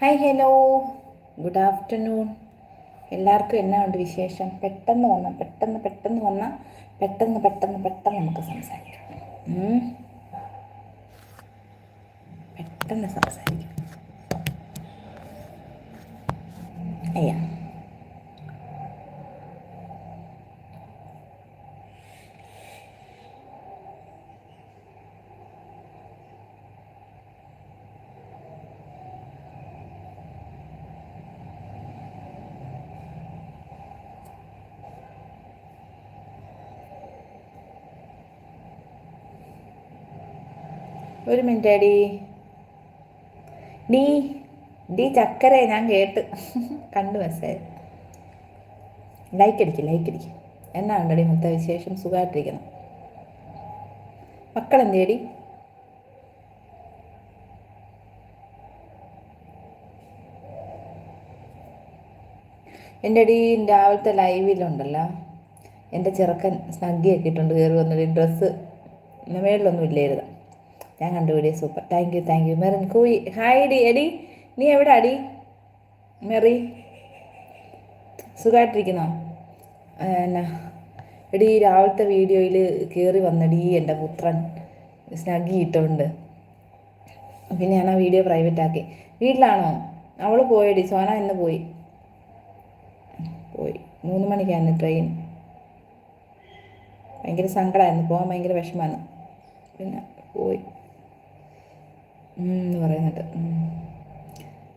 Hi hello good afternoon എല്ലാവർക്കും എന്നാ ഉണ്ട് വിശേഷം? പെട്ടെന്ന് വന്ന പെട്ടെന്ന് പെട്ടെന്ന് വന്ന പെട്ടെന്ന് പെട്ടെന്ന് പെട്ടെന്ന് നമുക്ക് സംസാരിക്കാം. പെട്ടെന്ന് സംസാരിക്കാം. അയ്യാ. ഒരു മിനിറ്റ് അടി ഡീ ഡീ ചക്കര ഞാൻ കേട്ട്. കണ്ടു മെസ്സേജ് ലൈക്ക് അടിക്ക് ലൈക്ക് അടിക്ക്. എന്നാ ഉണ്ടടി മൊത്ത വിശേഷം? സുഖമായിട്ടിരിക്കണം മക്കളെന്തേടി എന്റെ അടി രാവിലത്തെ ലൈവിലുണ്ടല്ലോ എന്റെ ചെറുക്കൻ സ്നഗ്ഗിയൊക്കെ ഇട്ടുണ്ട് കയറി വന്നിട്ട് ഡ്രസ്സ് മേളിലൊന്നും ഇല്ലായിരുന്നു. ഞാൻ കണ്ടു video super thank you thank you Merin കൂയി. Hi ഡി എടി. നീ എവിടെ അടി മെറി. സുഖമായിട്ടിരിക്കുന്നോ എന്നാ. എടി രാവിലത്തെ വീഡിയോയിൽ കയറി വന്നടി എന്റെ പുത്രൻ. സ്നഗ്ഗി ഇട്ടുകൊണ്ട് പിന്നെ ഞാൻ ആ വീഡിയോ പ്രൈവറ്റ് ആക്കി. വീട്ടിലാണോ? അവൾ പോയടി സോന ഇന്ന് പോയി. പോയി. മൂന്ന് മണിക്കാണ് ട്രെയിൻ ഭയങ്കര സങ്കടമായിരുന്നു പോകാൻ ഭയങ്കര വിഷമമാണ്. പിന്നെ പോയി. എന്ന് പറയുന്നത്.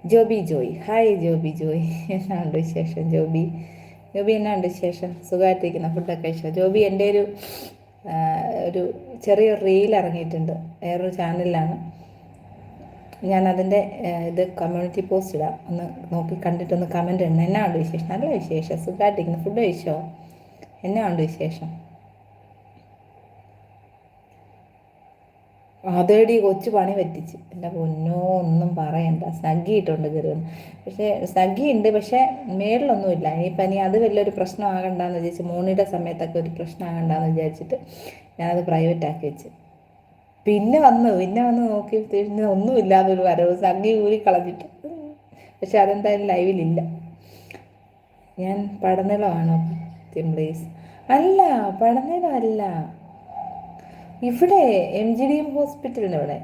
ജോബി ജോയ്. ഹായ് ജോബി ജോയ്. എന്നാണ്ട് വിശേഷം ജോബി? ജോബി എന്നാണ്ട് വിശേഷം? സുഖമായിട്ടിരിക്കുന്ന ഫുഡൊക്കെ കഴിച്ചോ? ജോബി എന്റെ ഒരു ഒരു ചെറിയൊരു റീൽ ഇറങ്ങിയിട്ടുണ്ട്. വേറൊരു ചാനലിലാണ് ഞാൻ അതിന്റെ ഇത് കമ്മ്യൂണിറ്റി പോസ്റ്റ് ഇടാം. ഒന്ന് നോക്കി കണ്ടിട്ടൊന്ന് കമന്റ് ഇടണം. എന്നാ ഉണ്ട് വിശേഷം? നല്ല വിശേഷം. സുഖമായിട്ടിരിക്കുന്നു. ഫുഡ് കഴിച്ചോ? എന്നാ ഉണ്ട് വിശേഷം? അതേടി കൊച്ചു പണി പറ്റിച്ച്. എന്റെ പൊന്നോ ഒന്നും പറയണ്ട. സ്നഗ്ഗി ഇട്ടുണ്ട് കയറി പക്ഷേ സ്നഗ്ഗി ഉണ്ട് പക്ഷേ മേളിലൊന്നുമില്ല ഇനിയിപ്പം ഇനി അത് വലിയൊരു പ്രശ്നമാകണ്ടെന്ന് വിചാരിച്ച് മോണിയുടെ സമയത്തൊക്കെ ഒരു പ്രശ്നമാകണ്ടെന്ന് വിചാരിച്ചിട്ട് ഞാനത് പ്രൈവറ്റ് ആക്കി വെച്ച്. പിന്നെ വന്നു പിന്നെ വന്ന് നോക്കി പിന്നെ ഒന്നുമില്ലാതൊരു വരവ്. സ്നഗ്ഗി ഊരി കളഞ്ഞിട്ട്. പക്ഷെ അതെന്തായാലും ലൈവിലില്ല ഞാൻ പടനിലമാണോ പ്ലീസ് അല്ല പടനിലം അല്ല ഇവിടെ എം ജി ഡി എം ഹോസ്പിറ്റലിന് ഇവിടെ.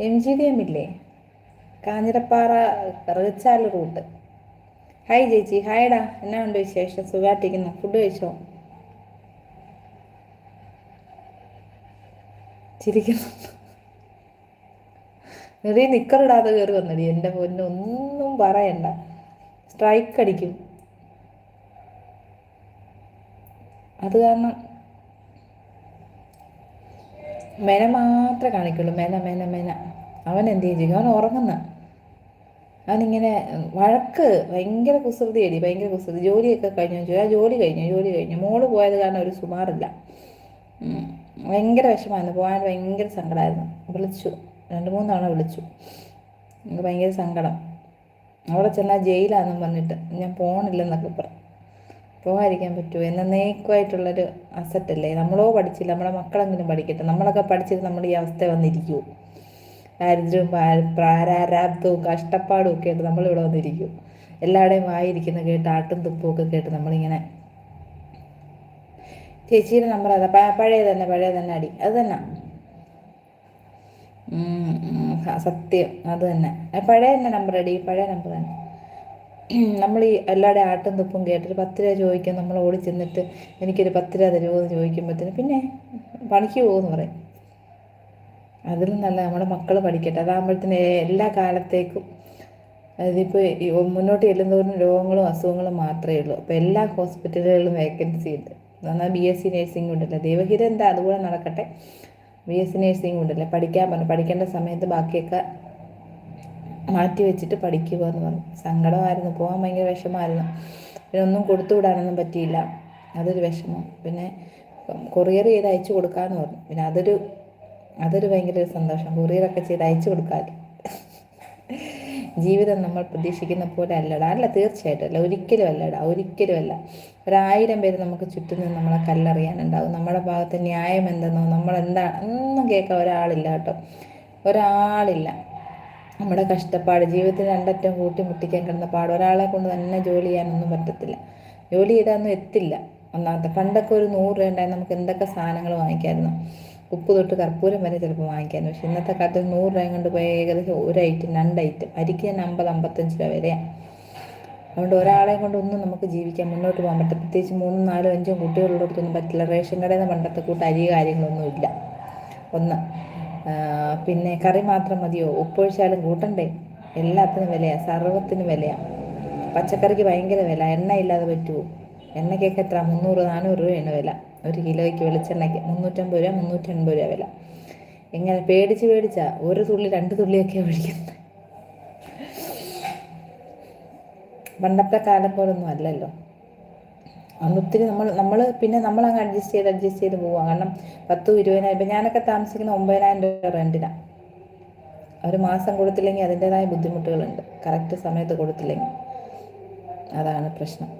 എം ജി ഡി എം ഇല്ലേ? കാഞ്ഞിരപ്പാറ റിച്ചാൽ റൂട്ട്. ഹായ് ചേച്ചി ഹായടാ എന്നാ ഉണ്ട് വിശേഷം? സുഖമായിട്ടിരിക്കുന്നു ഫുഡ് കഴിച്ചോ? ചിരിക്കുന്നു. നിറയെ നിക്കറിടാതെ കയറി വന്നടി. എന്റെ പൊന്നെ ഒന്നും പറയണ്ട. സ്ട്രൈക്ക് അടിക്കും. അത് കാരണം മെന മാത്രമേ കാണിക്കുള്ളൂ. മെന മെന മെന അവൻ എന്ത് ചെയ്യും അവൻ ഉറങ്ങുന്ന. അവനിങ്ങനെ വഴക്ക് ഭയങ്കര കുസൃതി അടി ഭയങ്കര കുസൃതി. ജോലിയൊക്കെ കഴിഞ്ഞു ചോദിച്ചു ആ ജോലി കഴിഞ്ഞു ജോലി കഴിഞ്ഞു. മോൾ പോയത് കാരണം ഒരു സുമാറില്ല. ഭയങ്കര വിഷമായിരുന്നു പോകാൻ ഭയങ്കര സങ്കടമായിരുന്നു വിളിച്ചു. രണ്ട് മൂന്ന് തവണ വിളിച്ചു. ഭയങ്കര സങ്കടം. അവിടെ ചെന്നാൽ ജയിലാണെന്നും പറഞ്ഞിട്ട് ഞാൻ പോകണില്ലെന്നൊക്കെ പറഞ്ഞു. പോകാതിരിക്കാൻ പറ്റുമോ എന്നേക്കുമായിട്ടുള്ളൊരു അസറ്റല്ലേ നമ്മളോ പഠിച്ചില്ല നമ്മളെ മക്കളെങ്കിലും പഠിക്കട്ടെ. നമ്മളൊക്കെ പഠിച്ചിട്ട് നമ്മൾ ഈ അവസ്ഥ വന്നിരിക്കുമോ ദാരിദ്ര്യവും പ്രാരാരാബ്ദവും കഷ്ടപ്പാടും ഒക്കെ ആയിട്ട് നമ്മളിവിടെ വന്നിരിക്കും. എല്ലാവരുടെയും വായിരിക്കുന്ന കേട്ട് ആട്ടും തുപ്പും ഒക്കെ കേട്ട് നമ്മളിങ്ങനെ ചേച്ചിയുടെ നമ്പർ അതാ. പഴയ തന്നെ പഴയ തന്നെ അടി. അത് തന്നെ. സത്യം. അത് തന്നെ. പഴയ തന്നെ നമ്പർ അടി. പഴയ നമ്പർ തന്നെ. നമ്മൾ ഈ എല്ലാവരുടെയും ആട്ടും തുപ്പും കേട്ടിട്ട് പത്ത് രൂപ ചോദിക്കാൻ നമ്മൾ ഓടി ചെന്നിട്ട് എനിക്കൊരു പത്ത് രൂപ തരുമോ എന്ന് ചോദിക്കുമ്പോഴത്തേന് പിന്നെ പണിക്ക് പോകുമെന്ന് പറയും. അതിൽ നല്ല നമ്മുടെ മക്കൾ പഠിക്കട്ടെ. അതാകുമ്പോഴത്തേന് എല്ലാ കാലത്തേക്കും അതിപ്പോൾ ഈ മുന്നോട്ട് ചെല്ലുന്നതോറും രോഗങ്ങളും അസുഖങ്ങളും മാത്രമേ ഉള്ളൂ. അപ്പോൾ എല്ലാ ഹോസ്പിറ്റലുകളിലും വേക്കൻസി ഉണ്ട്. എന്നാൽ ബി എസ് സി നേഴ്സിംഗ് ഉണ്ടല്ലോ. ദൈവഹിതം എന്താ അതുപോലെ നടക്കട്ടെ? ബി എസ് സി നേഴ്സിംഗ് ഉണ്ടല്ലേ. പഠിക്കാൻ പറഞ്ഞു. പഠിക്കേണ്ട സമയത്ത് ബാക്കിയൊക്കെ മാറ്റി വെച്ചിട്ട് പഠിക്കുക എന്ന് പറഞ്ഞു. സങ്കടമായിരുന്നു. പോകാൻ ഭയങ്കര വിഷമമായിരുന്നു. പിന്നെ ഒന്നും കൊടുത്തു വിടാനൊന്നും പറ്റിയില്ല. അതൊരു വിഷമം. പിന്നെ കൊറിയർ ചെയ്ത് അയച്ചു കൊടുക്കാമെന്ന് പറഞ്ഞു. പിന്നെ അതൊരു അതൊരു ഭയങ്കര ഒരു സന്തോഷം. കൊറിയറൊക്കെ ചെയ്ത് അയച്ചു കൊടുക്കാൻ ജീവിതം നമ്മൾ പ്രതീക്ഷിക്കുന്ന പോലെ അല്ലടാ. അല്ല തീർച്ചയായിട്ടും അല്ല. ഒരിക്കലും അല്ലടാ. ഒരിക്കലും അല്ല. ഒരായിരം പേര് നമുക്ക് ചുറ്റും നിന്ന് നമ്മളെ കല്ലറിയാനുണ്ടാവും. നമ്മുടെ ഭാഗത്ത് ന്യായം എന്തെന്നോ നമ്മളെന്താ ഒന്നും കേൾക്കാൻ ഒരാളില്ല കേട്ടോ. ഒരാളില്ല. നമ്മുടെ കഷ്ടപ്പാട് ജീവിതത്തിൽ രണ്ടറ്റം കൂട്ടി മുട്ടിക്കാൻ കിടന്ന പാട് ഒരാളെ കൊണ്ട് തന്നെ ജോലി ചെയ്യാനൊന്നും പറ്റത്തില്ല. ജോലി ചെയ്താലൊന്നും എത്തില്ല. ഒന്നാമത്തെ പണ്ടൊക്കെ ഒരു നൂറ് രൂപ ഉണ്ടായി നമുക്ക് എന്തൊക്കെ സാധനങ്ങൾ വാങ്ങിക്കായിരുന്നു ഉപ്പ് തൊട്ട് കർപ്പൂരം വരെ ചിലപ്പോൾ വാങ്ങിക്കായിരുന്നു പക്ഷെ ഇന്നത്തെ കാലത്ത് നൂറ് രൂപ കൊണ്ട് പോയ ഏകദേശം ഒരു ഐറ്റം രണ്ട് ഐറ്റം അരിക്ക് തന്നെ അമ്പത് അമ്പത്തഞ്ച് രൂപ വരെയാണ് അതുകൊണ്ട് ഒരാളെ കൊണ്ട് ഒന്നും നമുക്ക് ജീവിക്കാൻ മുന്നോട്ട് പോകാൻ പറ്റില്ല. പ്രത്യേകിച്ച് മൂന്നും നാലും അഞ്ചും കുട്ടികളുള്ളടത്തൊന്നും പറ്റില്ല. റേഷൻ കടയിൽ നിന്ന് പണ്ടത്തെ കൂട്ട് അരി കാര്യങ്ങളൊന്നും ഇല്ല ഒന്ന് പിന്നെ കറി മാത്രം മതിയോ? ഉപ്പൊഴിച്ചാലും കൂട്ടണ്ടേ? എല്ലാത്തിനും വിലയാണ് സർവത്തിനും വിലയാണ് പച്ചക്കറിക്ക് ഭയങ്കര വില എണ്ണ ഇല്ലാതെ പറ്റുമോ എണ്ണയ്ക്കൊക്കെ എത്ര? മുന്നൂറ് നാനൂറ് രൂപയാണ് വില. ഒരു കിലോയ്ക്ക് വെളിച്ചെണ്ണയ്ക്ക് മുന്നൂറ്റമ്പത് രൂപ മുന്നൂറ്റൻപത് രൂപ വില. ഇങ്ങനെ പേടിച്ച് പേടിച്ചാ? ഒരു തുള്ളി രണ്ട് തുള്ളിയൊക്കെയാണ് ഒഴിക്കുന്നത്. പണ്ടത്തെ കാലം പോലൊന്നും അല്ലല്ലോ. അന്ന് ഒത്തിരി നമ്മൾ നമ്മൾ പിന്നെ നമ്മൾ അങ്ങ് അഡ്ജസ്റ്റ് ചെയ്ത് അഡ്ജസ്റ്റ് ചെയ്ത് പോവാം. കാരണം പത്തും ഇരുപതിനായിരം ഇപ്പം ഞാനൊക്കെ താമസിക്കുന്ന ഒമ്പതിനായിരം രൂപ റെന്റിനാണ് ഒരു മാസം കൊടുത്തില്ലെങ്കിൽ അതിന്റെതായ ബുദ്ധിമുട്ടുകളുണ്ട്. കറക്റ്റ് സമയത്ത് കൊടുത്തില്ലെങ്കിൽ. അതാണ് പ്രശ്നം.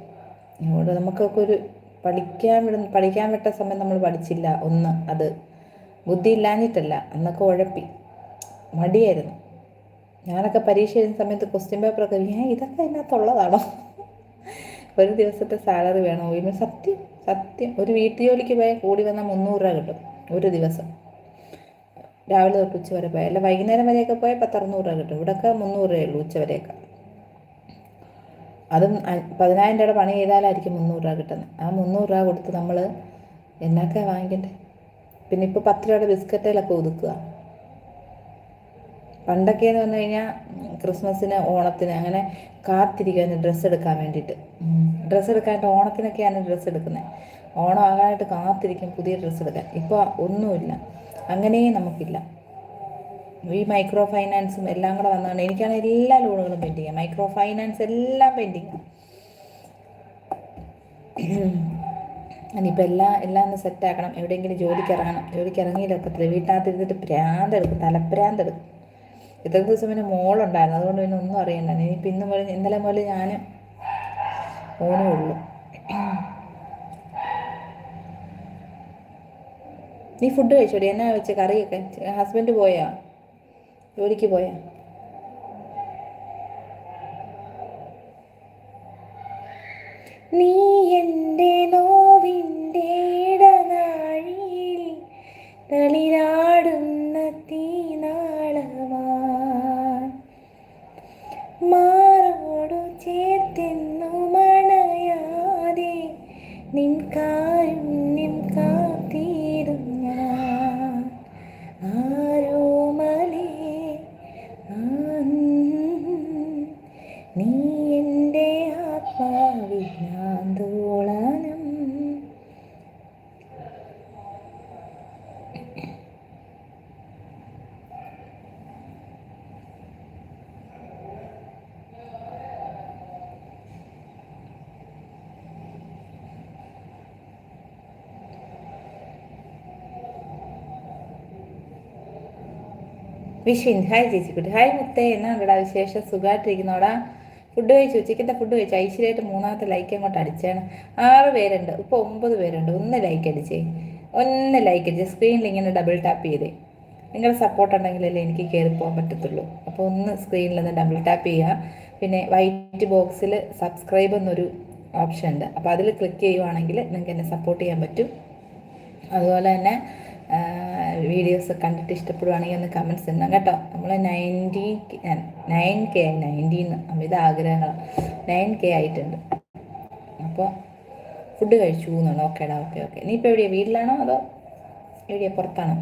അതുകൊണ്ട് നമുക്കൊക്കെ ഒരു പഠിക്കാൻ വിടുന്ന പഠിക്കാൻ വിട്ട സമയം നമ്മൾ പഠിച്ചില്ല. ഒന്ന് അത് ബുദ്ധി ഇല്ലാഞ്ഞിട്ടല്ല. അന്നൊക്കെ ഉഴപ്പി. മടിയായിരുന്നു. ഞാനൊക്കെ പരീക്ഷ എഴുതുന്ന സമയത്ത് ക്വസ്റ്റ്യൻ പേപ്പറൊക്കെ ഞാൻ ഇതൊക്കെ അതിനകത്തുള്ളതാണോ? ഒരു ദിവസത്തെ സാലറി വേണം. ഇന്ന് സത്യം സത്യം. ഒരു വീട്ടു ജോലിക്ക് പോയാൽ കൂടി വന്നാൽ മുന്നൂറ് രൂപ കിട്ടും ഒരു ദിവസം. രാവിലെ തൊട്ട് ഉച്ച വരെ പോയാൽ. അല്ല വൈകുന്നേരം വരെയൊക്കെ പോയാൽ പത്തറുന്നൂറ് രൂപ കിട്ടും. ഇവിടെയൊക്കെ മുന്നൂറ് രൂപയേ ഉള്ളൂ ഉച്ച വരെയൊക്കെ. അതും പതിനായിരം രൂപയുടെ പണി ചെയ്താലായിരിക്കും മുന്നൂറ് രൂപ കിട്ടുന്നത്. ആ മുന്നൂറ് രൂപ കൊടുത്ത് നമ്മൾ എന്നൊക്കെ വാങ്ങിക്കണ്ടേ? പിന്നെ ഇപ്പോൾ പത്ത് രൂപയുടെ ബിസ്ക്കറ്റിലൊക്കെ ഒതുക്കുക. പണ്ടൊക്കെ എന്ന് പറഞ്ഞു കഴിഞ്ഞാൽ ക്രിസ്മസിന് ഓണത്തിന് അങ്ങനെ കാത്തിരിക്കാൻ ഡ്രസ്സ് എടുക്കാൻ വേണ്ടിയിട്ട് ഡ്രസ്സ് എടുക്കാനായിട്ട് ഓണത്തിനൊക്കെയാണ് ഡ്രസ്സ് എടുക്കുന്നത് ഓണം ആകാനായിട്ട് കാത്തിരിക്കും പുതിയ ഡ്രസ്സ് എടുക്കാൻ. ഇപ്പോൾ ഒന്നുമില്ല. അങ്ങനെയും നമുക്കില്ല. ഈ മൈക്രോ ഫൈനാൻസും എല്ലാം കൂടെ വന്നതുകൊണ്ട് എനിക്കാണ് എല്ലാ ലോണുകളും പെൻഡിങ് മൈക്രോ ഫൈനാൻസ് എല്ലാം പെൻഡിങ് ഇനിയിപ്പോൾ എല്ലാം എല്ലാം ഒന്ന് സെറ്റാക്കണം എവിടെയെങ്കിലും ജോലിക്ക് ഇറങ്ങണം. ജോലിക്ക് ഇറങ്ങിയില്ല. ഒക്കത്തില്ല വീട്ടിനകത്ത് ഇരുന്നിട്ട് ഭ്രാന്തെടുക്കും തലഭ്രാന്തെടുക്കും ഇത്ര ദിവസം പിന്നെ മോളുണ്ടായിരുന്നു. അതുകൊണ്ട് പിന്നെ ഒന്നും അറിയണ്ട. ഇനിയിപ്പോൾ ഇന്ന് മുതൽ ഇന്നലെ മുതൽ ഞാൻ ഓനേ ഉള്ളൂ. നീ ഫുഡ് കഴിച്ചോടി? എന്നാ വെച്ച? കറിയൊക്കെ? ഹസ്ബൻഡ് പോയാ? ജോലിക്ക് പോയാ? നീ എന്റെ നോവിന്റെ ഇടനാഴിയിൽ തളിരാടുന്ന തീനാളമാ വിഷ്വിൻ ഹായ് ചേച്ചിക്കുട്ടി ഹായ് മുത്തേ. എന്നാ ഉണ്ടടാ വിശേഷം? സുഖമായിട്ടിരിക്കുന്നോടാ ഫുഡ് കഴിച്ചു. ഉച്ചയ്ക്കത്തെ ഫുഡ് കഴിച്ചു. ഐശ്വര്യമായിട്ട് മൂന്നാമത്തെ ലൈക്ക് അങ്ങോട്ട് അടിച്ചാണ്. ആറ് പേരുണ്ട്. ഇപ്പോൾ ഒമ്പത് പേരുണ്ട്. ഒന്ന് ലൈക്ക് അടിച്ചേ. ഒന്ന് ലൈക്ക് അടിച്ചേ. സ്ക്രീനിൽ ഇങ്ങനെ ഡബിൾ ടാപ്പ് ചെയ്തേ. നിങ്ങളുടെ സപ്പോർട്ട് ഉണ്ടെങ്കിലല്ലേ എനിക്ക് കയറി പോകാൻ പറ്റത്തുള്ളൂ. അപ്പോൾ ഒന്ന് സ്ക്രീനിൽ ഒന്ന് ഡബിൾ ടാപ്പ് ചെയ്യുക പിന്നെ വൈറ്റ് ബോക്സിൽ സബ്സ്ക്രൈബ് എന്നൊരു ഓപ്ഷൻ ഉണ്ട്. അപ്പോൾ അതിൽ ക്ലിക്ക് ചെയ്യുവാണെങ്കിൽ നിങ്ങൾക്ക് എന്നെ സപ്പോർട്ട് ചെയ്യാൻ പറ്റും. അതുപോലെ തന്നെ വീഡിയോസ് കണ്ടിട്ട് ഇഷ്ടപ്പെടുവാണെങ്കിൽ ഒന്ന് കമൻസ് ഇടണം കേട്ടോ. നമ്മൾ നയന്റി നയൻ കെ ആയി നയന്റീന്ന് അമിത ആഗ്രഹങ്ങൾ. നയൻ കെ ആയിട്ടുണ്ട്. അപ്പോൾ ഫുഡ് കഴിച്ചു എന്നാണ് ഓക്കേടാ ഓക്കെ ഓക്കെ നീ ഇപ്പോൾ എവിടെയാണ് വീട്ടിലാണോ അതോ എവിടെയാണ് പുറത്താണോ?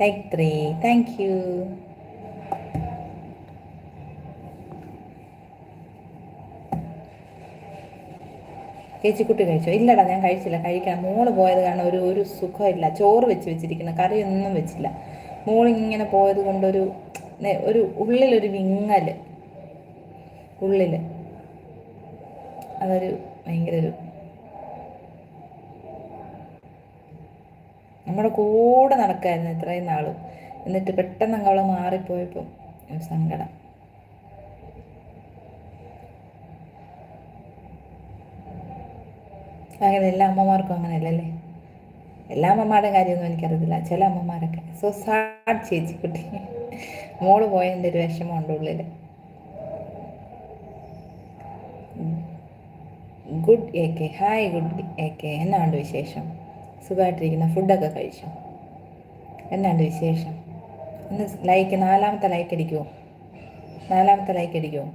ലൈക്ക് ത്രീ താങ്ക് യു ചേച്ചിക്കുട്ടി കഴിച്ചോ? ഇല്ലടാ ഞാൻ കഴിച്ചില്ല. കഴിക്കാൻ മോൾ പോയത് കാരണം ഒരു ഒരു സുഖമില്ല. ചോറ് വെച്ച് വെച്ചിരിക്കുന്നു. കറിയൊന്നും വെച്ചില്ല. മോളിങ്ങനെ പോയത് കൊണ്ടൊരു ഒരു ഉള്ളിലൊരു വിങ്ങൽ ഉള്ളിൽ അതൊരു ഭയങ്കര ഒരു നമ്മുടെ കൂടെ നടക്കായിരുന്നു ഇത്രയും നാളും. എന്നിട്ട് പെട്ടെന്ന് അങ്ങോളം മാറിപ്പോയപ്പോൾ ഒരു സങ്കടം. അങ്ങനെ എല്ലാ അമ്മമാർക്കും അങ്ങനെയല്ലല്ലേ? എല്ലാ അമ്മമാരുടെ കാര്യമൊന്നും എനിക്കറിയത്തില്ല. ചില അമ്മമാരൊക്കെ. സോ സാഡ് ചേച്ചി കുട്ടി. മോൾ പോയതിന്റെ ഒരു വിഷമമുണ്ട് ഉള്ളിൽ good A K. Hi good A K. എന്നാണ്ട് വിശേഷം? സുഖമായിട്ടിരിക്കുന്ന ഫുഡൊക്കെ കഴിച്ചു? എന്നാണ്ട് വിശേഷം? ഇന്ന് ലൈക്ക് നാലാമത്തെ ലൈക്ക് അടിക്കുമോ നാലാമത്തെ ലൈക്ക് അടിക്കുമോ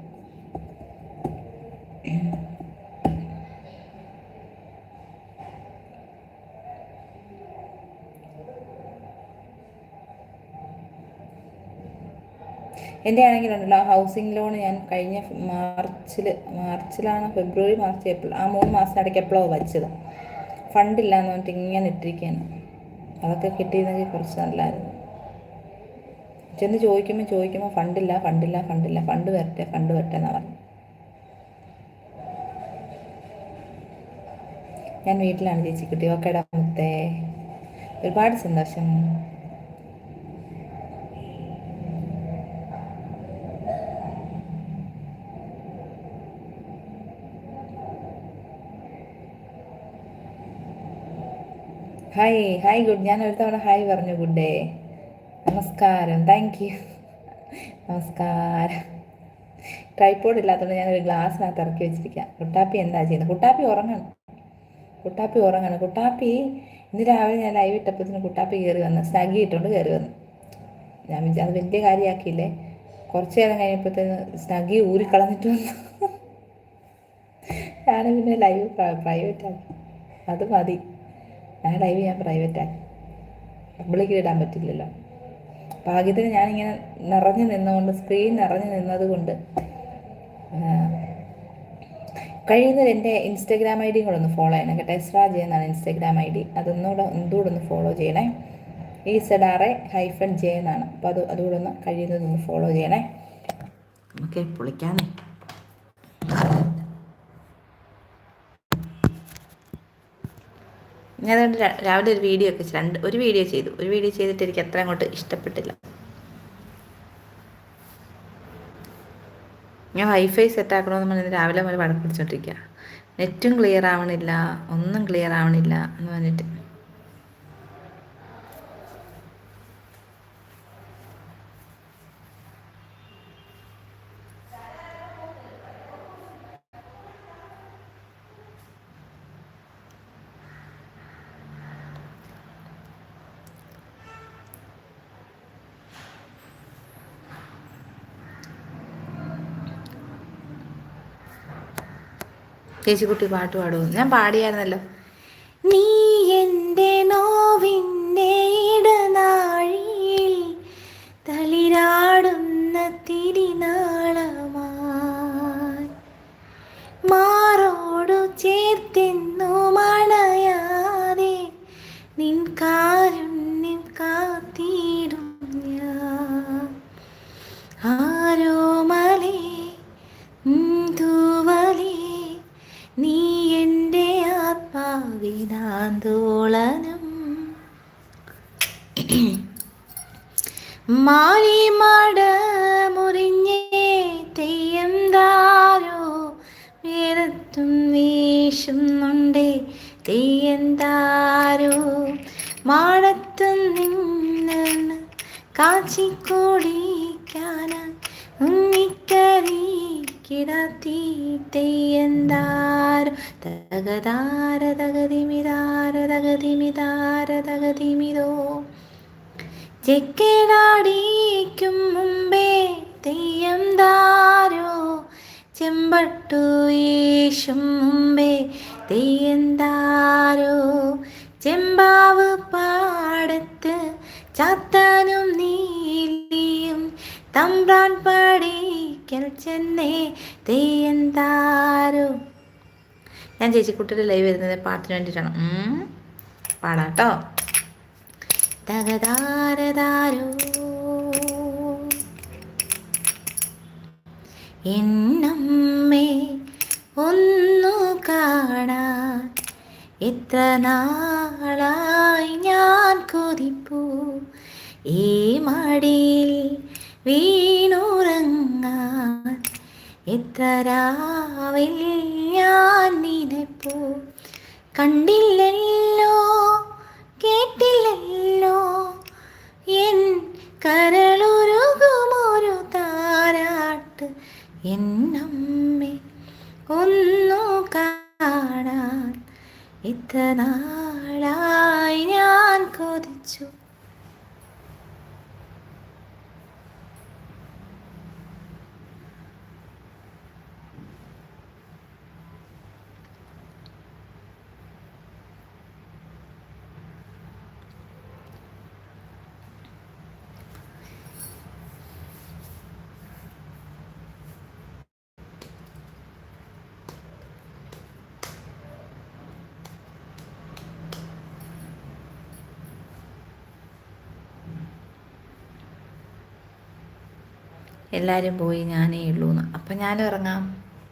എന്റെ ആണെങ്കിൽ ഉണ്ടല്ലോ ഹൗസിംഗ് ലോൺ ഞാൻ കഴിഞ്ഞ മാർച്ചിൽ മാർച്ചിലാണ് ഫെബ്രുവരി മാർച്ച് ഏപ്രിൽ ആ മൂന്ന് മാസം ഇടയ്ക്ക് എപ്പോഴോ വച്ചത്. ഫണ്ടില്ല എന്ന് പറഞ്ഞിട്ട് ഇങ്ങനെ ഇട്ടിരിക്കുകയാണ് അതൊക്കെ കിട്ടിയിരുന്നെങ്കിൽ കുറച്ച് നല്ലതായിരുന്നു ചെന്ന് ചോദിക്കുമ്പോൾ ചോദിക്കുമ്പോൾ ഫണ്ടില്ല ഫണ്ടില്ല ഫണ്ടില്ല ഫണ്ട് വരട്ടെ ഫണ്ട് വരട്ടെ എന്നാണ് പറഞ്ഞു. ഞാൻ വീട്ടിലാണ് ചേച്ചി കുട്ടി ഓക്കേടാ മുത്തേ. ഒരുപാട് സന്തോഷം. ഹായ് ഹായ് ഗുഡ് ഞാൻ ഒരു തവണ ഹായ് പറഞ്ഞു ഗുഡ് ഡേ നമസ്കാരം. താങ്ക് യു നമസ്കാരം. ട്രൈപ്പോഡ് ഇല്ലാത്തതുകൊണ്ട് ഞാനൊരു ഗ്ലാസ്സിനകത്ത് ഇറക്കി വെച്ചിരിക്കാം കുട്ടാപ്പി എന്താ ചെയ്യുന്നത് കുട്ടാപ്പി ഉറങ്ങണം. കുട്ടാപ്പി ഉറങ്ങണം. കുട്ടാപ്പി ഇന്ന് രാവിലെ ഞാൻ ലൈവ് ഇട്ടപ്പോഴത്തേന് കുട്ടാപ്പി കയറി വന്ന് സ്നഗി ഇട്ടുകൊണ്ട് കയറി വന്നു. ഞാൻ അത് വലിയ കാര്യമാക്കിയില്ലേ കുറച്ച് നേരം കഴിഞ്ഞപ്പോഴത്തേന് സ്നഗി ഊരിക്കളഞ്ഞിട്ട് വന്നു. ഞാൻ പിന്നെ ലൈവ് പ്രൈവറ്റ് ആക്കി. അത് മതി. ഞാൻ ലൈവ് ഞാൻ പ്രൈവറ്റ് ആക്കി. പബ്ലിക്കിൽ ഇടാൻ പറ്റില്ലല്ലോ. ഭാഗ്യത്തിന് ഞാനിങ്ങനെ നിറഞ്ഞു നിന്നുകൊണ്ട് സ്ക്രീൻ നിറഞ്ഞു നിന്നതുകൊണ്ട് കഴിയുന്നത് എന്റെ ഇൻസ്റ്റഗ്രാം ഐ ഡിയും കൂടെ ഒന്ന് ഫോളോ ചെയ്യണം കേട്ടോ. എസ്രാജ് എന്നാണ് ഇൻസ്റ്റഗ്രാം ഐ ഡി. അതൊന്നുകൂടെ എന്തുകൂടെ ഒന്ന് ഫോളോ ചെയ്യണേ. ഈ എ ഹൈഫൺ ജെ എന്നാണ്. അപ്പോൾ അത് അതുകൂടെ ഒന്ന് കഴിയുന്നതൊന്ന് ഫോളോ ചെയ്യണേ. നമുക്ക് പൊളിക്കാന്നേ ഞാൻ രാവിലെ ഒരു വീഡിയോ ഒക്കെ രണ്ട് ഒരു വീഡിയോ ചെയ്തു. ഒരു വീഡിയോ ചെയ്തിട്ട് എനിക്ക് അത്ര അങ്ങോട്ട് ഇഷ്ടപ്പെട്ടില്ല. ഞാൻ വൈഫൈ സെറ്റ് ആക്കണമെന്ന് പറഞ്ഞാൽ രാവിലെ മുതൽ വഴക്ക് പിടിച്ചോണ്ടിരിക്കുക നെറ്റും ക്ലിയർ ആവണില്ല ഒന്നും ക്ലിയർ ആവണില്ല എന്ന് പറഞ്ഞിട്ട് ചേച്ചിക്കുട്ടി പാട്ട് പാടുമോ ഞാൻ പാടിയായിരുന്നല്ലോ. മാലിമട മുറിഞ്ഞേ തെയ്യം താരോ? വേറത്തും വീശുന്നുണ്ടേ തെയ്യം താരോ? മാടത്തും നിന്ന് കാച്ചിക്കൂടിക്കാനായി ഉണ്ണിക്കരീ കിടത്തീറ്റെയ്യന്താര തകതാര തകതിമിതാര തകതിമിതാര തകതിമിതോ? ചെക്കേടാടിക്കും മുമ്പേ തെയ്യം താരോ? ചെമ്പട്ടു യേശും മുമ്പേ തെയ്യം താരോ? ചെമ്പാവ് പാടത്ത് ചാത്താനും നീലിയും തമ്പ്രാൻ പടിക്കൽ ചെന്നേ തെയ്യം താരോ? ഞാൻ ചേച്ചിക്കുട്ടിയുടെ ലൈവ് വരുന്നത് പാട്ടിന് വേണ്ടിയിട്ടാണ്. പാടാട്ടോ എന്നമ്മേ ഒന്നു കാണാൻ എത്ര നാളായി ഞാൻ കൊതിപ്പൂ? ഈ മടിയിൽ വീണുറങ്ങാൻ എത്ര രാവിൽ ഞാൻ നിനപ്പോ കണ്ടില്ലല്ലോ എന്നമ്മേ ഒന്നു കാണാൻ ഇത്ര നാളായി ഞാൻ കൊതിച്ചു എല്ലാവരും പോയി ഞാനേ ഉള്ളൂ എന്ന് അപ്പം ഞാനും ഇറങ്ങാം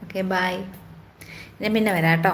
ഓക്കെ ബായ് ഞാൻ പിന്നെ വരാം കേട്ടോ